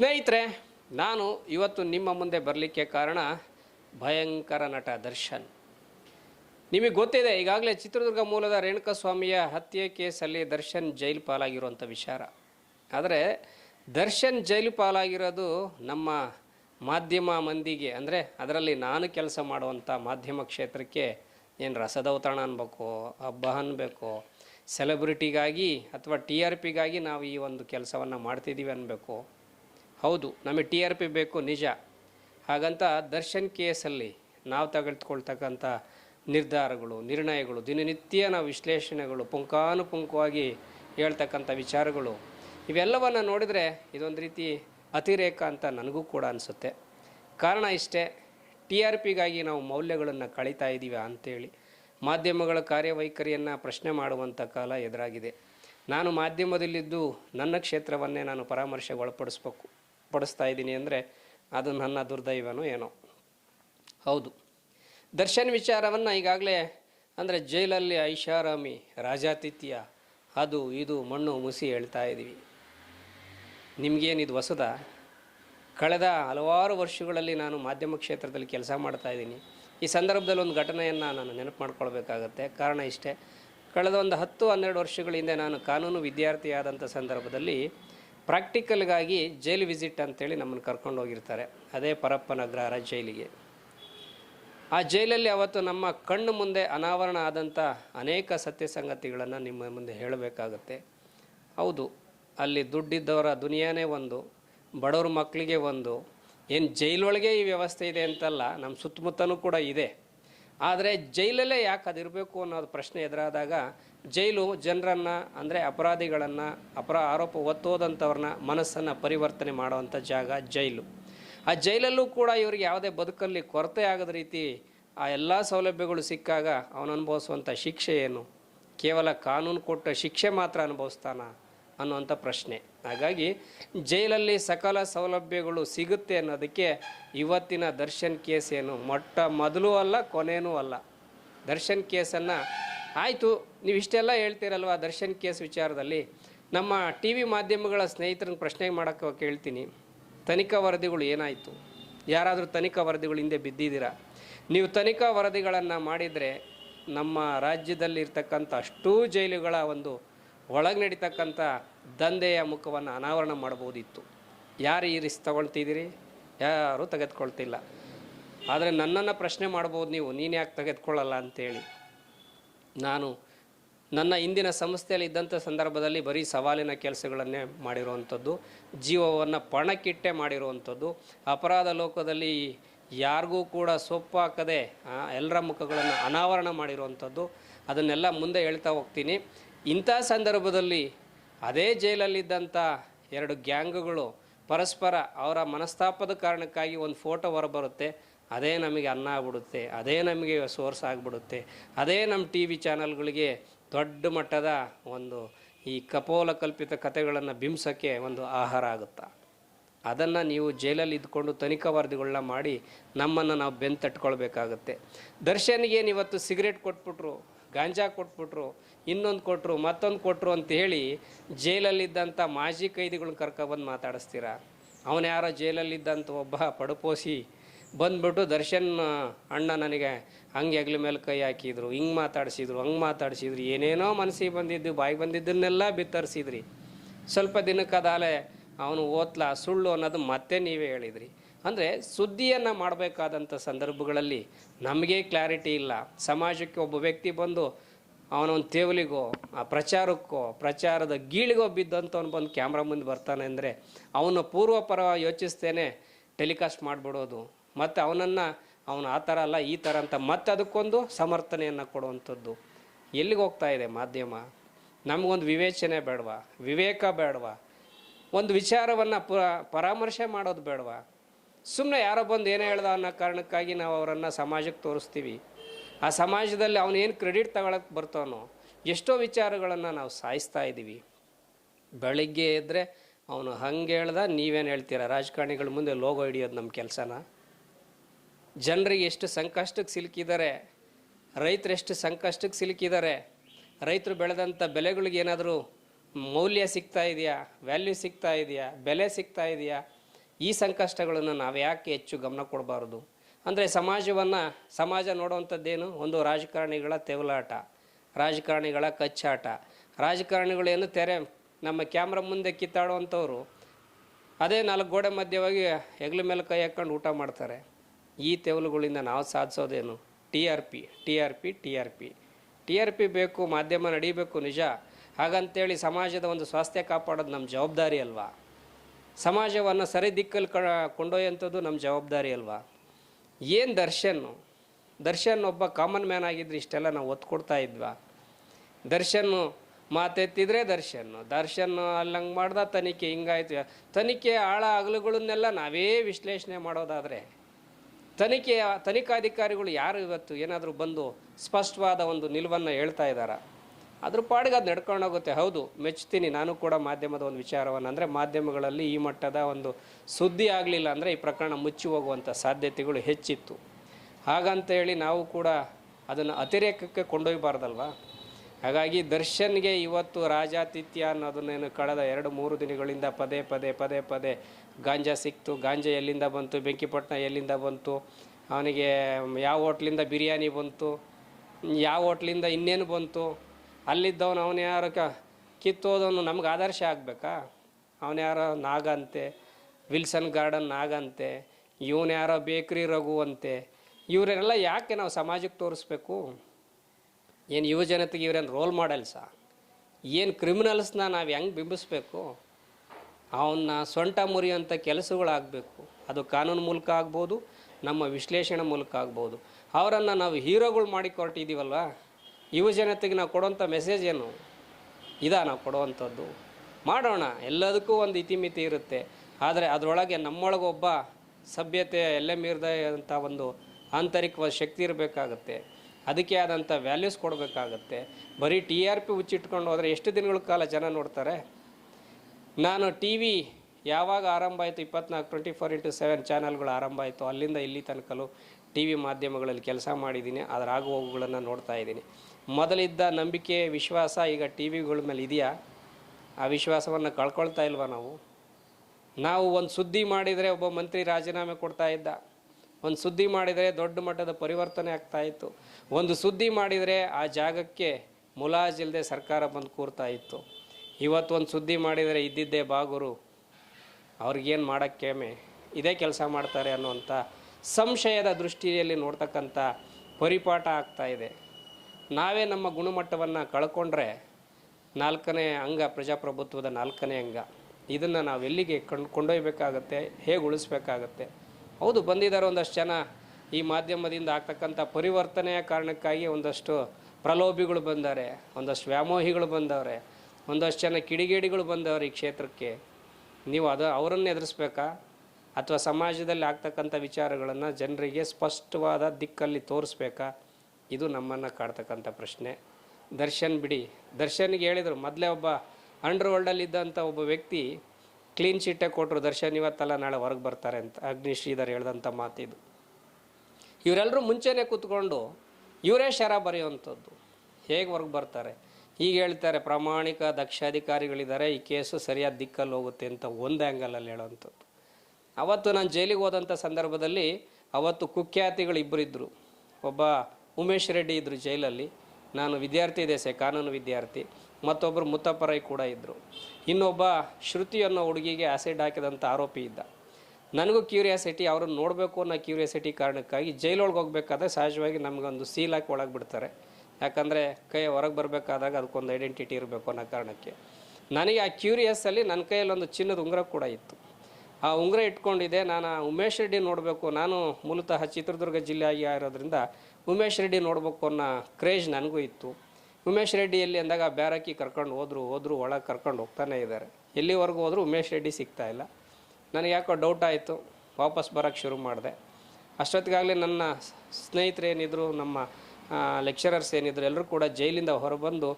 ಸ್ನೇಹಿತರೆ, ನಾನು ಇವತ್ತು ನಿಮ್ಮ ಮುಂದೆ ಬರಲಿಕ್ಕೆ ಕಾರಣ ಭಯಂಕರ ನಟ ದರ್ಶನ್. ನಿಮಗೆ ಗೊತ್ತಿದೆ, ಈಗಾಗಲೇ ಚಿತ್ರದುರ್ಗ ಮೂಲದ ರೇಣುಕಸ್ವಾಮಿಯ ಹತ್ಯೆ ಕೇಸಲ್ಲಿ ದರ್ಶನ್ ಜೈಲು ಪಾಲಾಗಿರುವಂಥ ವಿಚಾರ. ಆದರೆ ದರ್ಶನ್ ಜೈಲು ಪಾಲಾಗಿರೋದು ನಮ್ಮ ಮಾಧ್ಯಮ ಮಂದಿಗೆ, ಅಂದರೆ ಅದರಲ್ಲಿ ನಾನು ಕೆಲಸ ಮಾಡುವಂಥ ಮಾಧ್ಯಮ ಕ್ಷೇತ್ರಕ್ಕೆ ಏನು ರಸದೌತಣ ಅನ್ಬೇಕು, ಹಬ್ಬ ಅನ್ಬೇಕು ಸೆಲೆಬ್ರಿಟಿಗಾಗಿ ಅಥವಾ ಟಿ ಆರ್ ಪಿಗಾಗಿ ನಾವು ಈ ಒಂದು ಕೆಲಸವನ್ನು ಮಾಡ್ತಿದ್ದೀವಿ ಅನ್ಬೇಕು. ಹೌದು, ನಮಗೆ ಟಿ ಆರ್ ಪಿ ಬೇಕು, ನಿಜ. ಹಾಗಂತ ದರ್ಶನ್ ಕೇಸಲ್ಲಿ ನಾವು ತೆಗೆದುಕೊಳ್ತಕ್ಕಂಥ ನಿರ್ಧಾರಗಳು, ನಿರ್ಣಯಗಳು, ದಿನನಿತ್ಯ ನಾವು ವಿಶ್ಲೇಷಣೆಗಳು, ಪುಂಖಾನುಪುಂಖವಾಗಿ ಹೇಳ್ತಕ್ಕಂಥ ವಿಚಾರಗಳು, ಇವೆಲ್ಲವನ್ನು ನೋಡಿದರೆ ಇದೊಂದು ರೀತಿ ಅತಿರೇಕ ಅಂತ ನನಗೂ ಕೂಡ ಅನಿಸುತ್ತೆ. ಕಾರಣ ಇಷ್ಟೇ, ಟಿ ಆರ್ ಪಿಗಾಗಿ ನಾವು ಮೌಲ್ಯಗಳನ್ನು ಕಳೀತಾ ಇದ್ದೀವಿ ಅಂತೇಳಿ ಮಾಧ್ಯಮಗಳ ಕಾರ್ಯವೈಖರಿಯನ್ನು ಪ್ರಶ್ನೆ ಮಾಡುವಂಥ ಕಾಲ ಎದುರಾಗಿದೆ. ನಾನು ಮಾಧ್ಯಮದಲ್ಲಿದ್ದು ನನ್ನ ಕ್ಷೇತ್ರವನ್ನೇ ನಾನು ಪರಾಮರ್ಶೆಗೆ ಒಳಪಡಿಸ್ಬೇಕು ಪಡಿಸ್ತಾ ಇದ್ದೀನಿ ಅಂದರೆ ಅದು ನನ್ನ ದುರ್ದೈವನೋ ಏನೋ. ಹೌದು. ದರ್ಶನ್ ವಿಚಾರವನ್ನು ಈಗಾಗಲೇ ಅಂದರೆ ಜೈಲಲ್ಲಿ ಐಷಾರಾಮಿ ರಾಜಾತಿಥ್ಯ ಅದು ಇದು ಮಣ್ಣು ಮುಸಿ ಹೇಳ್ತಾ ಇದ್ದೀವಿ. ನಿಮಗೇನಿದು ಹೊಸದ? ಕಳೆದ ಹಲವಾರು ವರ್ಷಗಳಲ್ಲಿ ನಾನು ಮಾಧ್ಯಮ ಕ್ಷೇತ್ರದಲ್ಲಿ ಕೆಲಸ ಮಾಡ್ತಾ ಇದ್ದೀನಿ. ಈ ಸಂದರ್ಭದಲ್ಲಿ ಒಂದು ಘಟನೆಯನ್ನು ನಾನು ನೆನಪು ಮಾಡ್ಕೊಳ್ಬೇಕಾಗತ್ತೆ. ಕಾರಣ ಇಷ್ಟೇ ಕಳೆದ ಒಂದು ಹತ್ತು ಹನ್ನೆರಡು ವರ್ಷಗಳ ಹಿಂದೆ ನಾನು ಕಾನೂನು ವಿದ್ಯಾರ್ಥಿಯಾದಂಥ ಸಂದರ್ಭದಲ್ಲಿ ಪ್ರಾಕ್ಟಿಕಲ್ಗಾಗಿ ಜೈಲು ವಿಸಿಟ್ ಅಂತೇಳಿ ನಮ್ಮನ್ನು ಕರ್ಕೊಂಡು ಹೋಗಿರ್ತಾರೆ. ಅದೇ ಪರಪ್ಪನ ಜೈಲಿಗೆ. ಆ ಜೈಲಲ್ಲಿ ಅವತ್ತು ನಮ್ಮ ಕಣ್ಣು ಮುಂದೆ ಅನಾವರಣ ಆದಂಥ ಅನೇಕ ಸತ್ಯ ಸಂಗತಿಗಳನ್ನು ನಿಮ್ಮ ಮುಂದೆ ಹೇಳಬೇಕಾಗತ್ತೆ. ಹೌದು, ಅಲ್ಲಿ ದುಡ್ಡಿದ್ದವರ ದುನಿಯಾನೇ ಒಂದು, ಬಡವ್ರ ಮಕ್ಕಳಿಗೆ ಒಂದು, ಏನು ಜೈಲೊಳಗೆ ಈ ವ್ಯವಸ್ಥೆ ಇದೆ ಅಂತಲ್ಲ, ನಮ್ಮ ಸುತ್ತಮುತ್ತಲೂ ಕೂಡ ಇದೆ. ಆದರೆ ಜೈಲಲ್ಲೇ ಯಾಕೆ ಅದಿರಬೇಕು ಅನ್ನೋದು ಪ್ರಶ್ನೆ ಎದುರಾದಾಗ ಜೈಲು ಜನರನ್ನು, ಅಂದರೆ ಅಪರಾಧಿಗಳನ್ನು, ಅಪರ ಆರೋಪ ಒತ್ತೋದಂಥವ್ರನ್ನ ಮನಸ್ಸನ್ನು ಪರಿವರ್ತನೆ ಮಾಡುವಂಥ ಜಾಗ ಜೈಲು. ಆ ಜೈಲಲ್ಲೂ ಕೂಡ ಇವರಿಗೆ ಯಾವುದೇ ಬದುಕಲ್ಲಿ ಕೊರತೆ ಆಗದ ರೀತಿ ಆ ಎಲ್ಲ ಸೌಲಭ್ಯಗಳು ಸಿಕ್ಕಾಗ ಅವನು ಅನುಭವಿಸುವಂಥ ಶಿಕ್ಷೆ ಏನು? ಕೇವಲ ಕಾನೂನು ಕೊಟ್ಟ ಶಿಕ್ಷೆ ಮಾತ್ರ ಅನುಭವಿಸ್ತಾನ ಅನ್ನುವಂಥ ಪ್ರಶ್ನೆ. ಹಾಗಾಗಿ ಜೈಲಲ್ಲಿ ಸಕಲ ಸೌಲಭ್ಯಗಳು ಸಿಗುತ್ತೆ ಅನ್ನೋದಕ್ಕೆ ಇವತ್ತಿನ ದರ್ಶನ್ ಕೇಸ್ ಏನು? ಮೊಟ್ಟ ಮೊದಲೂ ಅಲ್ಲ ಕೊನೆಯೂ ಅಲ್ಲ. ದರ್ಶನ್ ಕೇಸನ್ನು ಆಯಿತು ನೀವು ಇಷ್ಟೆಲ್ಲ ಹೇಳ್ತೀರಲ್ವ ದರ್ಶನ್ ಕೇಸ್ ವಿಚಾರದಲ್ಲಿ? ನಮ್ಮ ಟಿ ವಿ ಮಾಧ್ಯಮಗಳ ಸ್ನೇಹಿತರನ್ನ ಪ್ರಶ್ನೆ ಮಾಡೋಕ್ಕೆ ಕೇಳ್ತೀನಿ. ತನಿಖಾ ವರದಿಗಳು ಏನಾಯಿತು? ಯಾರಾದರೂ ತನಿಖಾ ವರದಿಗಳು ಹಿಂದೆ ಬಿದ್ದಿದ್ದೀರಾ? ನೀವು ತನಿಖಾ ವರದಿಗಳನ್ನು ಮಾಡಿದರೆ ನಮ್ಮ ರಾಜ್ಯದಲ್ಲಿ ಇರ್ತಕ್ಕಂಥ ಅಷ್ಟೂ ಜೈಲುಗಳ ಒಂದು ಒಳಗೆ ನಡೀತಕ್ಕಂಥ ದಂಧೆಯ ಮುಖವನ್ನು ಅನಾವರಣ ಮಾಡ್ಬೋದಿತ್ತು ಯಾರು ಈ ರಿಸ್ಕ್ ತಗೊಳ್ತಿದ್ದೀರಿ? ಯಾರೂ ತೆಗೆದುಕೊಳ್ತಿಲ್ಲ. ಆದರೆ ನನ್ನನ್ನು ಪ್ರಶ್ನೆ ಮಾಡ್ಬೋದು ನೀವು, ನೀನು ಯಾಕೆ ತೆಗೆದುಕೊಳ್ಳಲ್ಲ ಅಂತೇಳಿ. ನಾನು ನನ್ನ ಇಂದಿನ ಸಂಸ್ಥೆಯಲ್ಲಿ ಇದ್ದಂಥ ಸಂದರ್ಭದಲ್ಲಿ ಬರೀ ಸವಾಲಿನ ಕೆಲಸಗಳನ್ನೇ ಮಾಡಿರುವಂಥದ್ದು, ಜೀವವನ್ನು ಪಣಕ್ಕಿಟ್ಟೆ ಮಾಡಿರುವಂಥದ್ದು, ಅಪರಾಧ ಲೋಕದಲ್ಲಿ ಯಾರಿಗೂ ಕೂಡ ಸೊಪ್ಪಾಕದೆ ಎಲ್ಲರ ಮುಖಗಳನ್ನು ಅನಾವರಣ ಮಾಡಿರುವಂಥದ್ದು, ಅದನ್ನೆಲ್ಲ ಮುಂದೆ ಹೇಳ್ತಾ ಹೋಗ್ತೀನಿ. ಇಂಥ ಸಂದರ್ಭದಲ್ಲಿ ಅದೇ ಜೈಲಲ್ಲಿದ್ದಂಥ ಎರಡು ಗ್ಯಾಂಗ್ಗಳು ಪರಸ್ಪರ ಅವರ ಮನಸ್ತಾಪದ ಕಾರಣಕ್ಕಾಗಿ ಒಂದು ಫೋಟೋ ಹೊರಬರುತ್ತೆ. ಅದೇ ನಮಗೆ ಅನ್ನ ಆಗ್ಬಿಡುತ್ತೆ, ಅದೇ ನಮಗೆ ಸೋರ್ಸ್ ಆಗಿಬಿಡುತ್ತೆ, ಅದೇ ನಮ್ಮ ಟಿ ವಿ ಚಾನಲ್ಗಳಿಗೆ ದೊಡ್ಡ ಮಟ್ಟದ ಒಂದು ಈ ಕಪೋಲ ಕಲ್ಪಿತ ಕಥೆಗಳನ್ನು ಬಿಂಬಿಸೋಕ್ಕೆ ಒಂದು ಆಹಾರ ಆಗುತ್ತಾ? ಅದನ್ನು ನೀವು ಜೈಲಲ್ಲಿ ಇದ್ಕೊಂಡು ತನಿಖಾ ವರದಿಗಳನ್ನ ಮಾಡಿ ನಮ್ಮನ್ನು ನಾವು ಬೆನ್ನು ತಟ್ಕೊಳ್ಬೇಕಾಗುತ್ತೆ. ದರ್ಶನ್ಗೆ ಏನು ಇವತ್ತು ಸಿಗರೇಟ್ ಕೊಟ್ಬಿಟ್ರು, ಗಾಂಜಾ ಕೊಟ್ಬಿಟ್ರು, ಇನ್ನೊಂದು ಕೊಟ್ಟರು ಮತ್ತೊಂದು ಕೊಟ್ಟರು ಅಂತ ಹೇಳಿ ಜೈಲಲ್ಲಿದ್ದಂಥ ಮಾಜಿ ಕೈದಿಗಳನ್ನ ಕರ್ಕೊಬಂದು ಮಾತಾಡಿಸ್ತೀರಾ? ಅವನು ಯಾರೋ ಜೈಲಲ್ಲಿದ್ದಂಥ ಒಬ್ಬ ಪಡುಪೋಸಿ ಬಂದ್ಬಿಟ್ಟು ದರ್ಶನ್ ಅಣ್ಣ ನನಗೆ ಹಂಗೆ ಹೆಗ್ಲ ಮೇಲೆ ಕೈ ಹಾಕಿದ್ರು, ಹಿಂಗೆ ಮಾತಾಡಿಸಿದ್ರು, ಹಂಗೆ ಮಾತಾಡಿಸಿದ್ರು, ಏನೇನೋ ಮನಸ್ಸಿಗೆ ಬಂದಿದ್ದು, ಬಾಯಿಗೆ ಬಂದಿದ್ದನ್ನೆಲ್ಲ ಬಿತ್ತರಿಸಿದ್ರಿ. ಸ್ವಲ್ಪ ದಿನಕ್ಕದಾಲೆ ಅವನು ಓತ್ಲ ಸುಳ್ಳು ಅನ್ನೋದು ಮತ್ತೆ ನೀವೇ ಹೇಳಿದ್ರಿ. ಅಂದರೆ ಸುದ್ದಿಯನ್ನು ಮಾಡಬೇಕಾದಂಥ ಸಂದರ್ಭಗಳಲ್ಲಿ ನಮಗೆ ಕ್ಲಾರಿಟಿ ಇಲ್ಲ. ಸಮಾಜಕ್ಕೆ ಒಬ್ಬ ವ್ಯಕ್ತಿ ಬಂದು ಅವನೊಂದು ತೇವಲಿಗೋ, ಆ ಪ್ರಚಾರಕ್ಕೋ, ಪ್ರಚಾರದ ಗೀಳಿಗೋ ಬಿದ್ದಂಥವ್ನು ಬಂದು ಕ್ಯಾಮ್ರಾ ಮುಂದೆ ಬರ್ತಾನೆ ಅಂದರೆ ಅವನ ಪೂರ್ವಪರ ಯೋಚಿಸ್ತೇನೆ, ಟೆಲಿಕಾಸ್ಟ್ ಮಾಡಿಬಿಡೋದು. ಮತ್ತು ಅವನನ್ನು, ಅವನು ಆ ಥರ ಅಲ್ಲ, ಈ ಥರ ಅಂತ ಮತ್ತೆ ಅದಕ್ಕೊಂದು ಸಮರ್ಥನೆಯನ್ನು ಕೊಡುವಂಥದ್ದು. ಎಲ್ಲಿಗೆ ಹೋಗ್ತಾ ಇದೆ ಮಾಧ್ಯಮ? ನಮಗೊಂದು ವಿವೇಚನೆ ಬೇಡವಾ? ವಿವೇಕ ಬೇಡವಾ? ಒಂದು ವಿಚಾರವನ್ನು ಪುರ ಪರಾಮರ್ಶೆ ಮಾಡೋದು ಬೇಡವಾ? ಸುಮ್ಮನೆ ಯಾರೋ ಬಂದು ಏನೇ ಹೇಳ್ದ ಅನ್ನೋ ಕಾರಣಕ್ಕಾಗಿ ನಾವು ಅವರನ್ನು ಸಮಾಜಕ್ಕೆ ತೋರಿಸ್ತೀವಿ. ಆ ಸಮಾಜದಲ್ಲಿ ಅವನೇನು ಕ್ರೆಡಿಟ್ ತಗೊಳಕ್ಕೆ ಬರ್ತಾನೋ, ಎಷ್ಟೋ ವಿಚಾರಗಳನ್ನು ನಾವು ಸಾಯಿಸ್ತಾ ಇದ್ದೀವಿ ಬೆಳಿಗ್ಗೆ ಇದ್ದರೆ ಅವನು ಹಂಗೆ ಹೇಳ್ದ, ನೀವೇನು ಹೇಳ್ತೀರಾ? ರಾಜಕಾರಣಿಗಳ ಮುಂದೆ ಲೋಗೋ ಹಿಡಿಯೋದು ನಮ್ಮ ಕೆಲಸನ? ಜನರಿಗೆ ಎಷ್ಟು ಸಂಕಷ್ಟಕ್ಕೆ ಸಿಲುಕಿದ್ದಾರೆ, ರೈತರು ಎಷ್ಟು ಸಂಕಷ್ಟಕ್ಕೆ ಸಿಲುಕಿದ್ದಾರೆ, ರೈತರು ಬೆಳೆದಂಥ ಬೆಲೆಗಳಿಗೆ ಏನಾದರೂ ಮೌಲ್ಯ ಸಿಗ್ತಾ ಇದೆಯಾ, ವ್ಯಾಲ್ಯೂ ಸಿಗ್ತಾ ಇದೆಯಾ, ಬೆಲೆ ಸಿಗ್ತಾ ಇದೆಯಾ, ಈ ಸಂಕಷ್ಟಗಳನ್ನು ನಾವು ಯಾಕೆ ಹೆಚ್ಚು ಗಮನ ಕೊಡಬಾರ್ದು? ಅಂದರೆ ಸಮಾಜವನ್ನು, ಸಮಾಜ ನೋಡುವಂಥದ್ದೇನು? ಒಂದು ರಾಜಕಾರಣಿಗಳ ತೆವಲಾಟ, ರಾಜಕಾರಣಿಗಳ ಕಚ್ಚಾಟ. ರಾಜಕಾರಣಿಗಳು ಏನು ತೆರೆ, ನಮ್ಮ ಕ್ಯಾಮ್ರಾ ಮುಂದೆ ಕಿತ್ತಾಡುವಂಥವ್ರು, ಅದೇ ನಾಲ್ಕು ಗೋಡೆ ಮಧ್ಯವಾಗಿ ಹೆಗ್ಲ ಮೇಲೆ ಕೈ ಹಾಕ್ಕೊಂಡು ಊಟ ಮಾಡ್ತಾರೆ. ಈ ತೆವಲುಗಳಿಂದ ನಾವು ಸಾಧಿಸೋದೇನು? T R P, T R P, T R P. T R P ಬೇಕು, ಮಾಧ್ಯಮ ನಡೀಬೇಕು, ನಿಜ. ಹಾಗಂತೇಳಿ ಸಮಾಜದ ಒಂದು ಸ್ವಾಸ್ಥ್ಯ ಕಾಪಾಡೋದು ನಮ್ಮ ಜವಾಬ್ದಾರಿ ಅಲ್ವಾ? ಸಮಾಜವನ್ನು ಸರಿ ದಿಕ್ಕಲ್ಲಿ ಕ ಕೊಂಡೊಯ್ಯಂಥದ್ದು ನಮ್ಮ ಜವಾಬ್ದಾರಿ ಅಲ್ವಾ? ಏನು ದರ್ಶನ್? ದರ್ಶನ್ ಒಬ್ಬ ಕಾಮನ್ ಮ್ಯಾನ್ ಆಗಿದ್ರೆ ಇಷ್ಟೆಲ್ಲ ನಾವು ಒತ್ತು ಕೊಡ್ತಾ ಇದ್ವಾ? ದರ್ಶನ್ ಮಾತೆತ್ತಿದ್ರೆ ದರ್ಶನ್ ದರ್ಶನ್ ಅಲ್ಲಂಗೆ ಮಾಡ್ದ ತನಿಖೆ ಹಿಂಗಾಯ್ತು. ತನಿಖೆ ಆಳ ಅಗಲುಗಳನ್ನೆಲ್ಲ ನಾವೇ ವಿಶ್ಲೇಷಣೆ ಮಾಡೋದಾದರೆ ತನಿಖೆ ತನಿಖಾಧಿಕಾರಿಗಳು ಯಾರು ಇವತ್ತು ಏನಾದರೂ ಬಂದು ಸ್ಪಷ್ಟವಾದ ಒಂದು ನಿಲುವನ್ನು ಹೇಳ್ತಾ ಇದ್ದಾರಾ? ಅದ್ರ ಪಾಡಿಗೆ ಅದು ನಡ್ಕೊಂಡು ಹೋಗುತ್ತೆ ಹೌದು ಮೆಚ್ತೀನಿ ನಾನು ಕೂಡ ಮಾಧ್ಯಮದ ಒಂದು ವಿಚಾರವನ್ನು, ಅಂದರೆ ಮಾಧ್ಯಮಗಳಲ್ಲಿ ಈ ಮಟ್ಟದ ಒಂದು ಸುದ್ದಿ ಆಗಲಿಲ್ಲ ಅಂದರೆ ಈ ಪ್ರಕರಣ ಮುಚ್ಚಿ ಹೋಗುವಂಥ ಸಾಧ್ಯತೆಗಳು ಹೆಚ್ಚಿತ್ತು. ಹಾಗಂತೇಳಿ ನಾವು ಕೂಡ ಅದನ್ನು ಅತಿರೇಕಕ್ಕೆ ಕೊಂಡೊಯ್ಯಬಾರ್ದಲ್ವಾ ಹಾಗಾಗಿ ದರ್ಶನ್ಗೆ ಇವತ್ತು ರಾಜಾತಿಥ್ಯ ಅನ್ನೋದನ್ನೇನು ಕಳೆದ ಎರಡು ಮೂರು ದಿನಗಳಿಂದ ಪದೇ ಪದೇ ಪದೇ ಪದೇ ಗಾಂಜಾ ಸಿಕ್ತು, ಗಾಂಜಾ ಎಲ್ಲಿಂದ ಬಂತು ಬೆಂಕಿಪಟ್ಟಣ ಎಲ್ಲಿಂದ ಬಂತು, ಅವನಿಗೆ ಯಾವ ಹೋಟ್ಲಿಂದ ಬಿರಿಯಾನಿ ಬಂತು, ಯಾವ ಹೋಟ್ಲಿಂದ ಇನ್ನೇನು ಬಂತು, ಅಲ್ಲಿದ್ದವನು ಅವನು ಯಾರು ಕ, ಕಿತ್ತೋದವನು ನಮ್ಗೆ ಆದರ್ಶ ಆಗಬೇಕಾ? ಅವನು ಯಾರೋ ನಾಗಂತೆ, ವಿಲ್ಸನ್ ಗಾರ್ಡನ್ ನಾಗಂತೆ, ಇವನು ಯಾರೋ ಬೇಕ್ರಿ ರಘು ಅಂತೆ ಇವರೆಲ್ಲ ಯಾಕೆ ನಾವು ಸಮಾಜಕ್ಕೆ ತೋರಿಸ್ಬೇಕು? ಏನು ಯುವ ಜನತೆಗೆ ಇವ್ರೇನು ರೋಲ್ ಮಾಡೆಲ್ಸಾ ಏನು ಕ್ರಿಮಿನಲ್ಸ್ನ ನಾವು ಹೆಂಗೆ ಬಿಂಬಿಸ್ಬೇಕು? ಅವನ್ನ ಸೊಂಟ ಮುರಿಯುವಂಥ ಕೆಲಸಗಳಾಗಬೇಕು. ಅದು ಕಾನೂನು ಮೂಲಕ ಆಗ್ಬೋದು, ನಮ್ಮ ವಿಶ್ಲೇಷಣೆ ಮೂಲಕ ಆಗ್ಬೋದು. ಅವರನ್ನು ನಾವು ಹೀರೋಗಳು ಮಾಡಿ ಕೊರಟಿದ್ದೀವಲ್ವ ಯುವ ಜನತೆಗೆ ನಾವು ಕೊಡುವಂಥ ಮೆಸೇಜ್ ಏನು? ಇದಾ ನಾವು ಕೊಡುವಂಥದ್ದು ಮಾಡೋಣ, ಎಲ್ಲದಕ್ಕೂ ಒಂದು ಇತಿಮಿತಿ ಇರುತ್ತೆ. ಆದರೆ ಅದರೊಳಗೆ ನಮ್ಮೊಳಗೊಬ್ಬ ಸಭ್ಯತೆ ಎಲ್ಲೆ ಮೀರಿದಂಥ ಒಂದು ಆಂತರಿಕವಾದ ಶಕ್ತಿ ಇರಬೇಕಾಗತ್ತೆ. ಅದಕ್ಕೆ ಆದಂಥ ವ್ಯಾಲ್ಯೂಸ್ ಕೊಡಬೇಕಾಗತ್ತೆ. ಬರೀ ಟಿ ಆರ್ ಪಿ ಹುಚ್ಚಿಟ್ಕೊಂಡು ಹೋದರೆ ಎಷ್ಟು ದಿನಗಳ ಕಾಲ ಜನ ನೋಡ್ತಾರೆ? ನಾನು ಟಿ ವಿ ಯಾವಾಗ ಆರಂಭ ಆಯಿತು ಇಪ್ಪತ್ನಾಲ್ಕು ಟ್ವೆಂಟಿ ಫೋರ್ ಇಂಟು ಸೆವೆನ್ ಚಾನಲ್ಗಳು ಆರಂಭ ಆಯಿತು. ಅಲ್ಲಿಂದ ಇಲ್ಲಿ ತನಕಲೂ ಟಿ ವಿ ಮಾಧ್ಯಮಗಳಲ್ಲಿ ಕೆಲಸ ಮಾಡಿದ್ದೀನಿ. ಅದರ ಆಗು ಹೋಗುಗಳನ್ನು ನೋಡ್ತಾ ಇದ್ದೀನಿ. ಮೊದಲಿದ್ದ ನಂಬಿಕೆ, ವಿಶ್ವಾಸ ಈಗ ಟಿ ವಿಗಳ ಮೇಲೆ ಇದೆಯಾ? ಆ ವಿಶ್ವಾಸವನ್ನು ಕಳ್ಕೊಳ್ತಾ ಇಲ್ವಾ ನಾವು? ನಾವು ಒಂದು ಸುದ್ದಿ ಮಾಡಿದರೆ ಒಬ್ಬ ಮಂತ್ರಿ ರಾಜೀನಾಮೆ ಕೊಡ್ತಾ ಇದ್ದ. ಒಂದು ಸುದ್ದಿ ಮಾಡಿದರೆ ದೊಡ್ಡ ಮಟ್ಟದ ಪರಿವರ್ತನೆ ಆಗ್ತಾ ಇತ್ತು. ಒಂದು ಸುದ್ದಿ ಮಾಡಿದರೆ ಆ ಜಾಗಕ್ಕೆ ಮುಲಾಜಿಲ್ಲದೆ ಸರ್ಕಾರ ಬಂದು ಕೂರ್ತಾ ಇತ್ತು. ಇವತ್ತು ಒಂದು ಸುದ್ದಿ ಮಾಡಿದರೆ ಇದ್ದಿದ್ದೇ ಬಾಗುರು. ಅವ್ರಿಗೇನು ಮಾಡೋಕ್ಕೇಮೆ ಇದೇ ಕೆಲಸ ಮಾಡ್ತಾರೆ ಅನ್ನುವಂಥ ಸಂಶಯದ ದೃಷ್ಟಿಯಲ್ಲಿ ನೋಡ್ತಕ್ಕಂಥ ಪರಿಪಾಠ ಆಗ್ತಾ ಇದೆ. ನಾವೇ ನಮ್ಮ ಗುಣಮಟ್ಟವನ್ನು ಕಳ್ಕೊಂಡ್ರೆ ನಾಲ್ಕನೇ ಅಂಗ, ಪ್ರಜಾಪ್ರಭುತ್ವದ ನಾಲ್ಕನೇ ಅಂಗ. ಇದನ್ನು ನಾವು ಎಲ್ಲಿಗೆ ಕಂಡು, ಕೊಂಡೊಯ್ಬೇಕಾಗತ್ತೆ? ಹೇಗೆ ಉಳಿಸ್ಬೇಕಾಗತ್ತೆ? ಹೌದು, ಬಂದಿದ್ದಾರೆ ಒಂದಷ್ಟು ಜನ. ಈ ಮಾಧ್ಯಮದಿಂದ ಆಗ್ತಕ್ಕಂಥ ಪರಿವರ್ತನೆಯ ಕಾರಣಕ್ಕಾಗಿ ಒಂದಷ್ಟು ಪ್ರಲೋಭಿಗಳು ಬಂದಾರೆ, ಒಂದಷ್ಟು ವ್ಯಾಮೋಹಿಗಳು ಬಂದವ್ರೆ. ಒಂದಷ್ಟು ಜನ ಕಿಡಿಗೇಡಿಗಳು ಬಂದವರು ಈ ಕ್ಷೇತ್ರಕ್ಕೆ. ನೀವು ಅದು ಅವರನ್ನು ಎದುರಿಸ್ಬೇಕಾ? ಅಥವಾ ಸಮಾಜದಲ್ಲಿ ಆಗ್ತಕ್ಕಂಥ ವಿಚಾರಗಳನ್ನು ಜನರಿಗೆ ಸ್ಪಷ್ಟವಾದ ದಿಕ್ಕಲ್ಲಿ ತೋರಿಸ್ಬೇಕಾ? ಇದು ನಮ್ಮನ್ನು ಕಾಡ್ತಕ್ಕಂಥ ಪ್ರಶ್ನೆ. ದರ್ಶನ್ ಬಿಡಿ. ದರ್ಶನ್ಗೆ ಹೇಳಿದರು, ಮೊದಲೇ ಒಬ್ಬ ಅಂಡರ್ ವರ್ಲ್ಡಲ್ಲಿದ್ದಂಥ ಒಬ್ಬ ವ್ಯಕ್ತಿ ಕ್ಲೀನ್ ಚೀಟೇ ಕೊಟ್ಟರು ದರ್ಶನ್, ಇವತ್ತಲ್ಲ ನಾಳೆ ಹೊರಗೆ ಬರ್ತಾರೆ ಅಂತ. ಅಗ್ನಿ ಶ್ರೀಧರ್ ಹೇಳ್ದಂಥ ಮಾತಿದು. ಇವರೆಲ್ಲರೂ ಮುಂಚೆನೇ ಕೂತ್ಕೊಂಡು, ಇವರೇ ಶರ ಬರೆಯುವಂಥದ್ದು. ಹೇಗೆ ಹೊರಗೆ ಬರ್ತಾರೆ? ಈಗ ಹೇಳ್ತಾರೆ, ಪ್ರಾಮಾಣಿಕ ದಕ್ಷಾಧಿಕಾರಿಗಳಿದ್ದಾರೆ, ಈ ಕೇಸು ಸರಿಯಾದ ದಿಕ್ಕಲ್ಲಿ ಹೋಗುತ್ತೆ ಅಂತ ಒಂದು ಆ್ಯಂಗಲಲ್ಲಿ ಹೇಳೋವಂಥದ್ದು. ಅವತ್ತು ನಾನು ಜೈಲಿಗೆ ಹೋದಂಥ ಸಂದರ್ಭದಲ್ಲಿ ಅವತ್ತು ಕುಖ್ಯಾತಿಗಳು ಇಬ್ಬರಿದ್ದರು ಒಬ್ಬ ಉಮೇಶ್ ರೆಡ್ಡಿ ಇದ್ದರು ಜೈಲಲ್ಲಿ, ನಾನು ವಿದ್ಯಾರ್ಥಿ ದೇಸೆ ಕಾನೂನು ವಿದ್ಯಾರ್ಥಿ. ಮತ್ತೊಬ್ಬರು ಮುತ್ತಪ್ಪರೈ ಕೂಡ ಇದ್ದರು ಇನ್ನೊಬ್ಬ ಶ್ರುತಿ ಅನ್ನೋ ಹುಡುಗಿಗೆ ಆ್ಯಸಿಡ್ ಹಾಕಿದಂಥ ಆರೋಪಿ ಇದ್ದ. ನನಗೂ ಕ್ಯೂರಿಯಾಸಿಟಿ ಅವ್ರನ್ನ ನೋಡಬೇಕು ಅನ್ನೋ ಕ್ಯೂರಿಯಾಸಿಟಿ ಕಾರಣಕ್ಕಾಗಿ ಜೈಲೊಳಗೆ ಹೋಗ್ಬೇಕಾದ್ರೆ ಸಹಜವಾಗಿ ನಮಗೊಂದು ಸೀಲ್ ಹಾಕಿ ಒಳಗೆ ಬಿಡ್ತಾರೆ. ಯಾಕಂದರೆ ಕೈ ಹೊರಗೆ ಬರಬೇಕಾದಾಗ ಅದಕ್ಕೊಂದು ಐಡೆಂಟಿಟಿ ಇರಬೇಕು ಅನ್ನೋ ಕಾರಣಕ್ಕೆ. ನನಗೆ ಆ ಕ್ಯೂರಿಯಸ್ಸಲ್ಲಿ ನನ್ನ ಕೈಯಲ್ಲಿ ಒಂದು ಚಿನ್ನದ ಉಂಗುರ ಕೂಡ ಇತ್ತು. ಆ ಉಂಗುರ ಇಟ್ಕೊಂಡಿದ್ದೆ, ನಾನು ಉಮೇಶ್ ರೆಡ್ಡಿ ನೋಡಬೇಕು. ನಾನು ಮೂಲತಃ ಚಿತ್ರದುರ್ಗ ಜಿಲ್ಲೆ ಆಗಿ ಇರೋದ್ರಿಂದ ಉಮೇಶ್ ರೆಡ್ಡಿ ನೋಡಬೇಕು ಅನ್ನೋ ಕ್ರೇಜ್ ನನಗೂ ಇತ್ತು. ಉಮೇಶ್ ರೆಡ್ಡಿ ಎಲ್ಲಿ ಅಂದಾಗ ಬ್ಯಾರಕ್ಕಿ ಕರ್ಕೊಂಡು ಹೋದರು ಹೋದರು ಒಳಗೆ ಕರ್ಕೊಂಡು ಹೋಗ್ತಾನೆ ಇದ್ದಾರೆ. ಎಲ್ಲಿವರೆಗೂ ಹೋದರೂ ಉಮೇಶ್ ರೆಡ್ಡಿ ಸಿಗ್ತಾ ಇಲ್ಲ. ನನಗೆ ಯಾಕೋ ಡೌಟ್ ಆಯಿತು, ವಾಪಸ್ ಬರೋಕ್ಕೆ ಶುರು ಮಾಡಿದೆ. ಅಷ್ಟೊತ್ತಿಗಾಗಲೇ ನನ್ನ ಸ್ನೇಹಿತರೇನಿದ್ರು ನಮ್ಮ ಲೆಕ್ಚರರ್ಸ್ ಏನಿದ್ರು ಎಲ್ಲರೂ ಕೂಡ ಜೈಲಿಂದ ಹೊರಬಂದು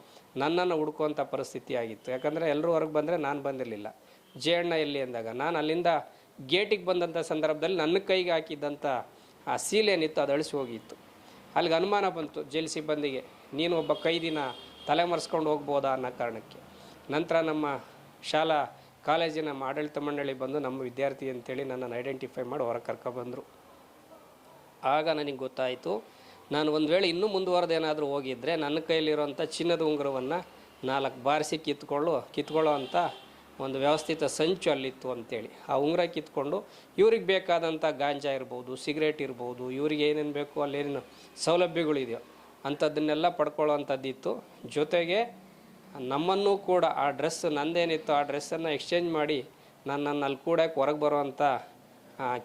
ನನ್ನನ್ನು ಹುಡ್ಕುವಂಥ ಪರಿಸ್ಥಿತಿ ಆಗಿತ್ತು ಯಾಕಂದರೆ ಎಲ್ಲರೂ ಹೊರಗೆ ಬಂದರೆ ನಾನು ಬಂದಿರಲಿಲ್ಲ. ಜೆ ಅಣ್ಣ ಎಲ್ಲಿ ಅಂದಾಗ, ನಾನು ಅಲ್ಲಿಂದ ಗೇಟಿಗೆ ಬಂದಂಥ ಸಂದರ್ಭದಲ್ಲಿ ನನ್ನ ಕೈಗೆ ಹಾಕಿದ್ದಂಥ ಆ ಸೀಲ್ ಏನಿತ್ತು ಅದು ಅಳಿಸಿ ಹೋಗಿತ್ತು. ಅಲ್ಲಿಗೆ ಅನುಮಾನ ಬಂತು ಜೈಲು ಸಿಬ್ಬಂದಿಗೆ, ನೀನು ಒಬ್ಬ ಕೈದಿನ ತಲೆ ಮರೆಸ್ಕೊಂಡು ಹೋಗ್ಬೋದಾ? ಅನ್ನೋ ಕಾರಣಕ್ಕೆ. ನಂತರ ನಮ್ಮ ಶಾಲಾ ಕಾಲೇಜಿನ ಆಡಳಿತ ಮಂಡಳಿ ಬಂದು ನಮ್ಮ ವಿದ್ಯಾರ್ಥಿ ಅಂತೇಳಿ ನನ್ನನ್ನು ಐಡೆಂಟಿಫೈ ಮಾಡಿ ಹೊರಗೆ ಕರ್ಕೊಬಂದರು ಆಗ ನನಗೆ ಗೊತ್ತಾಯಿತು ನಾನು ಒಂದು ವೇಳೆ ಇನ್ನೂ ಮುಂದುವರೆದೇನಾದರೂ ಹೋಗಿದ್ದರೆ ನನ್ನ ಕೈಯಲ್ಲಿರುವಂಥ ಚಿನ್ನದ ಉಂಗುರವನ್ನು ನಾಲ್ಕು ಬಾರಿಸಿ ಕಿತ್ಕೊಳ್ಳು ಕಿತ್ಕೊಳ್ಳೋ ಅಂಥ ಒಂದು ವ್ಯವಸ್ಥಿತ ಸಂಚು ಅಲ್ಲಿತ್ತು ಅಂತೇಳಿ. ಆ ಉಂಗುರ ಕಿತ್ಕೊಂಡು ಇವ್ರಿಗೆ ಬೇಕಾದಂಥ ಗಾಂಜಾ ಇರ್ಬೋದು, ಸಿಗರೇಟ್ ಇರ್ಬೋದು, ಇವ್ರಿಗೆ ಏನೇನು ಬೇಕು ಅಲ್ಲೇನೇನು ಸೌಲಭ್ಯಗಳಿದೆಯೋ ಅಂಥದ್ದನ್ನೆಲ್ಲ ಪಡ್ಕೊಳ್ಳೋ ಅಂಥದ್ದಿತ್ತು ಜೊತೆಗೆ ನಮ್ಮನ್ನು ಕೂಡ ಆ ಡ್ರೆಸ್ ನಂದೇನಿತ್ತು ಆ ಡ್ರೆಸ್ಸನ್ನು ಎಕ್ಸ್ಚೇಂಜ್ ಮಾಡಿ ನನ್ನನ್ನು ಅಲ್ಲಿ ಕೂಡಕ್ಕೆ ಹೊರಗೆ ಬರುವಂಥ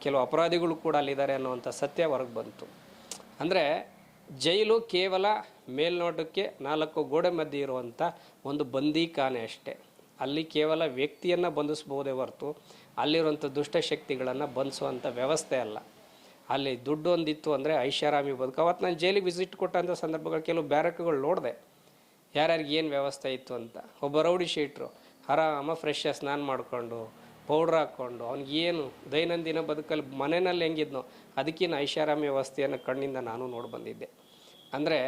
ಕೆಲವು ಅಪರಾಧಿಗಳು ಕೂಡ ಅಲ್ಲಿದ್ದಾರೆ ಅನ್ನುವಂಥ ಸತ್ಯ ಹೊರಗೆ ಬಂತು. ಅಂದರೆ ಜೈಲು ಕೇವಲ ಮೇಲ್ನೋಟಕ್ಕೆ ನಾಲ್ಕು ಗೋಡೆ ಮಧ್ಯೆ ಇರುವಂಥ ಒಂದು ಬಂದೀಖಾನೆ ಅಷ್ಟೇ. ಅಲ್ಲಿ ಕೇವಲ ವ್ಯಕ್ತಿಯನ್ನು ಬಂಧಿಸ್ಬೋದೇ ಹೊರತು ಅಲ್ಲಿರುವಂಥ ದುಷ್ಟಶಕ್ತಿಗಳನ್ನು ಬಂಧಿಸುವಂಥ ವ್ಯವಸ್ಥೆ ಅಲ್ಲ. ಅಲ್ಲಿ ದುಡ್ಡು ಒಂದಿತ್ತು ಅಂದರೆ ಐಷಾರಾಮಿ ಬದುಕು. ಅವತ್ತು ನಾನು ಜೈಲಿಗೆ ವಿಸಿಟ್ ಕೊಟ್ಟಂಥ ಸಂದರ್ಭಗಳು ಕೆಲವು ಬ್ಯಾರಕ್ಗಳು ನೋಡಿದೆ. ಯಾರ್ಯಾರಿಗೆ ಏನು ವ್ಯವಸ್ಥೆ ಇತ್ತು ಅಂತ. ಒಬ್ಬ ರೌಡಿ ಶೀಟ್ರು, ಆರಾಮ ಫ್ರೆಶ್ ಸ್ನಾನ ಮಾಡಿಕೊಂಡು ಪೌಡ್ರ್ ಹಾಕ್ಕೊಂಡು ಅವ್ನಿಗೇನು ದೈನಂದಿನ ಬದುಕಲ್ಲಿ ಮನೆಯಲ್ಲಿ ಹೆಂಗಿದ್ನೋ ಅದಕ್ಕಿಂತ ಐಷಾರಾಮಿ ವ್ಯವಸ್ಥೆಯನ್ನು ಕಣ್ಣಿಂದ ನಾನು ನೋಡಿ ಬಂದಿದ್ದೆ. ಅಂದರೆ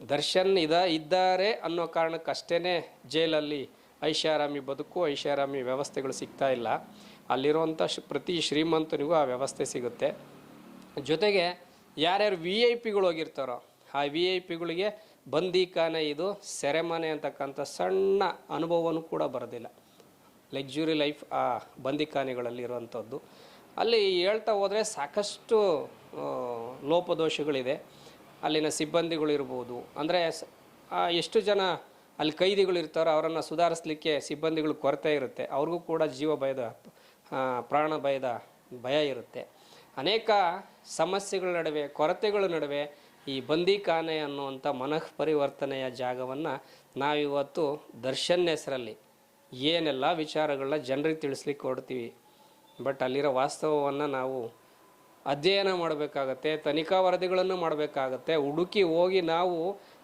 ದರ್ಶನ್ ಇದ ಇದ್ದಾರೆ ಅನ್ನೋ ಕಾರಣಕ್ಕಷ್ಟೇ ಜೈಲಲ್ಲಿ ಐಷಾರಾಮಿ ಬದುಕು, ಐಷಾರಾಮಿ ವ್ಯವಸ್ಥೆಗಳು ಸಿಗ್ತಾ ಇಲ್ಲ. ಅಲ್ಲಿರುವಂಥ ಪ್ರತಿ ಶ್ರೀಮಂತನಿಗೂ ಆ ವ್ಯವಸ್ಥೆ ಸಿಗುತ್ತೆ. ಜೊತೆಗೆ ಯಾರ್ಯಾರು ವಿ ಐ ಪಿಗಳು ಹೋಗಿರ್ತಾರೋ, ಆ ವಿ ಐ ಪಿಗಳಿಗೆ ಬಂದೀಖಾನೆ ಇದು, ಸೆರೆಮನೆ ಅಂತಕ್ಕಂಥ ಸಣ್ಣ ಅನುಭವವೂ ಕೂಡ ಬರೋದಿಲ್ಲ. ಲಕ್ಸುರಿ ಲೈಫ್ ಆ ಬಂದಿಖಾನೆಗಳಲ್ಲಿ ಇರುವಂಥದ್ದು ಅಲ್ಲಿ ಹೇಳ್ತಾ ಹೋದರೆ ಸಾಕಷ್ಟು ಲೋಪದೋಷಗಳಿದೆ. ಅಲ್ಲಿನ ಸಿಬ್ಬಂದಿಗಳಿರ್ಬೋದು. ಅಂದರೆ ಎಷ್ಟು ಜನ ಅಲ್ಲಿ ಕೈದಿಗಳು ಇರ್ತಾರೋ ಅವರನ್ನು ಸುಧಾರಿಸಲಿಕ್ಕೆ ಸಿಬ್ಬಂದಿಗಳು ಕೊರತೆ ಇರುತ್ತೆ. ಅವ್ರಿಗೂ ಕೂಡ ಜೀವ ಭಯದ ಪ್ರಾಣ ಭಯದ ಭಯ ಇರುತ್ತೆ. ಅನೇಕ ಸಮಸ್ಯೆಗಳ ನಡುವೆ, ಕೊರತೆಗಳ ನಡುವೆ ಈ ಬಂದಿಖಾನೆ ಅನ್ನುವಂಥ ಮನಃ ಪರಿವರ್ತನೆಯ ಜಾಗವನ್ನು ನಾವಿವತ್ತು ದರ್ಶನ್ ಹೆಸರಲ್ಲಿ ಏನೆಲ್ಲ ವಿಚಾರಗಳನ್ನ ಜನರಿಗೆ ತಿಳಿಸ್ಲಿಕ್ಕೆ ಕೊಡ್ತೀವಿ ಬಟ್ ಅಲ್ಲಿರೋ ವಾಸ್ತವವನ್ನು ನಾವು ಅಧ್ಯಯನ ಮಾಡಬೇಕಾಗತ್ತೆ, ತನಿಖಾ ವರದಿಗಳನ್ನು ಮಾಡಬೇಕಾಗತ್ತೆ, ಹುಡುಕಿ ಹೋಗಿ ನಾವು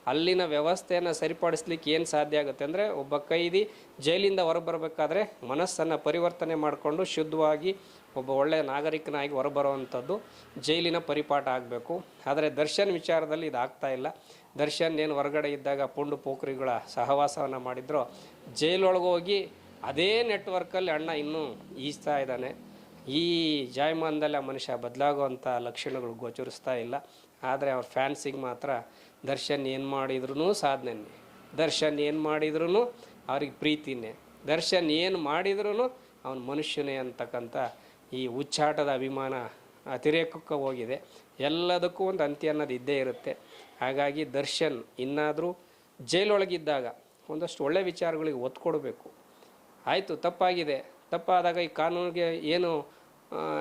ಅಲ್ಲಿನ ವ್ಯವಸ್ಥೆಯನ್ನು ಸರಿಪಡಿಸ್ಲಿಕ್ಕೆ ಏನು ಸಾಧ್ಯ ಆಗುತ್ತೆ ಅಂದರೆ ಒಬ್ಬ ಕೈದಿ ಜೈಲಿಂದ ಹೊರಬರಬೇಕಾದ್ರೆ ಮನಸ್ಸನ್ನು ಪರಿವರ್ತನೆ ಮಾಡಿಕೊಂಡು ಶುದ್ಧವಾಗಿ ಒಬ್ಬ ಒಳ್ಳೆಯ ನಾಗರಿಕನಾಗಿ ಹೊರಬರುವಂಥದ್ದು ಜೈಲಿನ ಪರಿಪಾಠ ಆಗಬೇಕು. ಆದರೆ ದರ್ಶನ್ ವಿಚಾರದಲ್ಲಿ ಇದು ಇಲ್ಲ. ದರ್ಶನ್ ಏನು ಹೊರಗಡೆ ಇದ್ದಾಗ ಪುಂಡು ಪೋಖ್ರಿಗಳ ಸಹವಾಸವನ್ನು ಮಾಡಿದ್ರು, ಜೈಲೊಳಗೆ ಹೋಗಿ ಅದೇ ನೆಟ್ವರ್ಕಲ್ಲಿ ಅಣ್ಣ ಇನ್ನೂ ಈಜ್ತಾ ಇದ್ದಾನೆ. ಈ ಜಾಯಮಾನದಲ್ಲಿ ಆ ಮನುಷ್ಯ ಬದಲಾಗುವಂಥ ಲಕ್ಷಣಗಳು ಗೋಚರಿಸ್ತಾ ಇಲ್ಲ. ಆದರೆ ಅವ್ರ ಫ್ಯಾನ್ಸಿಗೆ ಮಾತ್ರ ದರ್ಶನ್ ಏನು ಮಾಡಿದ್ರೂ ಸಾಧನೆ ದರ್ಶನ್ ಏನು ಮಾಡಿದ್ರೂ ಅವ್ರಿಗೆ ಪ್ರೀತಿನೇ. ದರ್ಶನ್ ಏನು ಮಾಡಿದ್ರೂ ಅವನ ಮನುಷ್ಯನೇ ಅಂತಕ್ಕಂಥ ಈ ಉಚ್ಚಾಟದ ಅಭಿಮಾನ ಅತಿರೇಕಕ್ಕೆ ಹೋಗಿದೆ. ಎಲ್ಲದಕ್ಕೂ ಒಂದು ಅಂತ್ಯ ಅನ್ನೋದು ಇದ್ದೇ ಇರುತ್ತೆ. ಹಾಗಾಗಿ ದರ್ಶನ್ ಇನ್ನಾದರೂ ಜೈಲೊಳಗಿದ್ದಾಗ ಒಂದಷ್ಟು ಒಳ್ಳೆ ವಿಚಾರಗಳಿಗೆ ಒತ್ತು ಕೊಡಬೇಕು. ಆಯಿತು, ತಪ್ಪಾಗಿದೆ. ತಪ್ಪಾದಾಗ ಈ ಕಾನೂನಿಗೆ ಏನು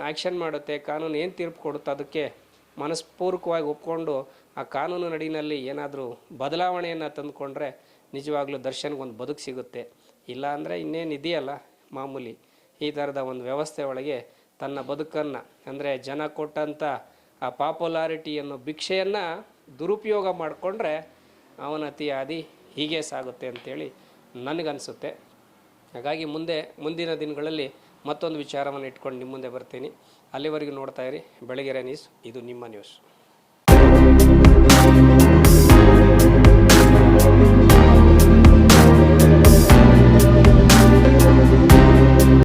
ಆ್ಯಕ್ಷನ್ ಮಾಡುತ್ತೆ, ಕಾನೂನು ಏನು ತೀರ್ಪು ಕೊಡುತ್ತೆ ಅದಕ್ಕೆ ಮನಸ್ಪೂರ್ವಕವಾಗಿ ಒಪ್ಕೊಂಡು ಆ ಕಾನೂನು ನಡಿನಲ್ಲಿ ಏನಾದರೂ ಬದಲಾವಣೆಯನ್ನು ತಂದುಕೊಂಡ್ರೆ ನಿಜವಾಗ್ಲೂ ದರ್ಶನ್ಗೊಂದು ಬದುಕು ಸಿಗುತ್ತೆ. ಇಲ್ಲಾಂದರೆ ಇನ್ನೇನು ಇದೆಯಲ್ಲ ಮಾಮೂಲಿ ಈ ಥರದ ಒಂದು ವ್ಯವಸ್ಥೆ ಒಳಗೆ ತನ್ನ ಬದುಕನ್ನು, ಅಂದರೆ ಜನ ಕೊಟ್ಟಂಥ ಆ ಪಾಪ್ಯುಲಾರಿಟಿಯನ್ನು ಭಿಕ್ಷೆಯನ್ನು ದುರುಪಯೋಗ ಮಾಡಿಕೊಂಡ್ರೆ ಅವನತಿಯಾದಿ ಹೀಗೆ ಸಾಗುತ್ತೆ ಅಂತೇಳಿ ನನಗನ್ಸುತ್ತೆ. ಹಾಗಾಗಿ ಮುಂದೆ ಮುಂದಿನ ದಿನಗಳಲ್ಲಿ ಮತ್ತೊಂದು ವಿಚಾರವನ್ನು ಇಟ್ಕೊಂಡು ನಿಮ್ಮ ಮುಂದೆ ಬರ್ತೀನಿ. ಅಲ್ಲಿವರೆಗೂ ನೋಡ್ತಾ ಇರಿ. ಬೆಳಗೆರೆ ನ್ಯೂಸ್, ಇದು ನಿಮ್ಮ ನ್ಯೂಸ್.